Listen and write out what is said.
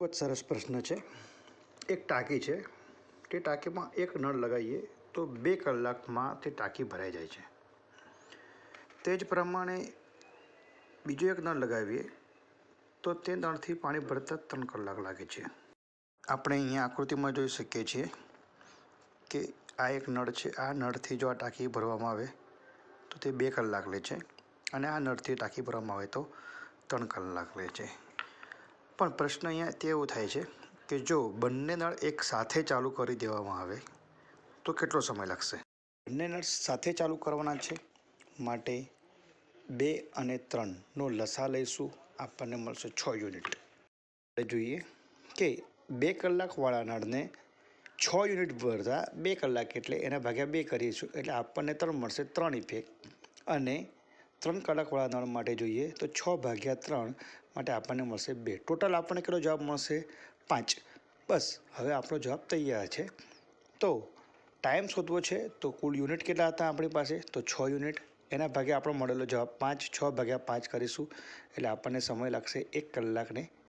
બહુ જ સરસ પ્રશ્ન છે. એક ટાંકી છે. તે ટાંકીમાં એક નળ લગાવીએ તો બે કલાકમાં તે ટાંકી ભરાઈ જાય છે. તે જ પ્રમાણે બીજો એક નળ લગાવીએ તો તે નળથી પાણી ભરતા ત્રણ કલાક લાગે છે. આપણે અહીંયા આકૃતિમાં જોઈ શકીએ છીએ કે આ એક નળ છે. આ નળથી જો આ ટાંકી ભરવામાં આવે તો તે બે કલાક લે છે અને આ નળથી ટાંકી ભરવામાં આવે તો ત્રણ કલાક લે છે. પણ પ્રશ્ન અહીંયા તેવો થાય છે કે જો બંને નળ એક સાથે ચાલુ કરી દેવામાં આવે, તો કેટલો સમય લાગશે? બંને નળ સાથે ચાલુ કરવાના છે માટે બે અને ત્રણનો લસા લઈશું. આપણને મળશે છ યુનિટ. જોઈએ કે બે કલાકવાળા નળને છ યુનિટ ભરતા બે કલાક એટલે એના ભાગ્યા બે કરીશું. એટલે આપણને ત્રણ મળશે ત્રણ ઇફેક્ટ. અને ત્રણ કડકવાળા નળ માટે જોઈએ તો છ ભાગ્યા ત્રણ માટે આપણને મળશે બે. ટોટલ આપણને કેટલો જવાબ મળશે? પાંચ. બસ, હવે આપણો જવાબ તૈયાર છે. તો ટાઈમ શોધવો છે તો કુલ યુનિટ કેટલા હતા આપણી પાસે? તો છ યુનિટ એના ભાગે આપણો મળેલો જવાબ પાંચ. છ ભાગ્યા પાંચ કરીશું એટલે આપણને સમય લાગશે એક કલાકને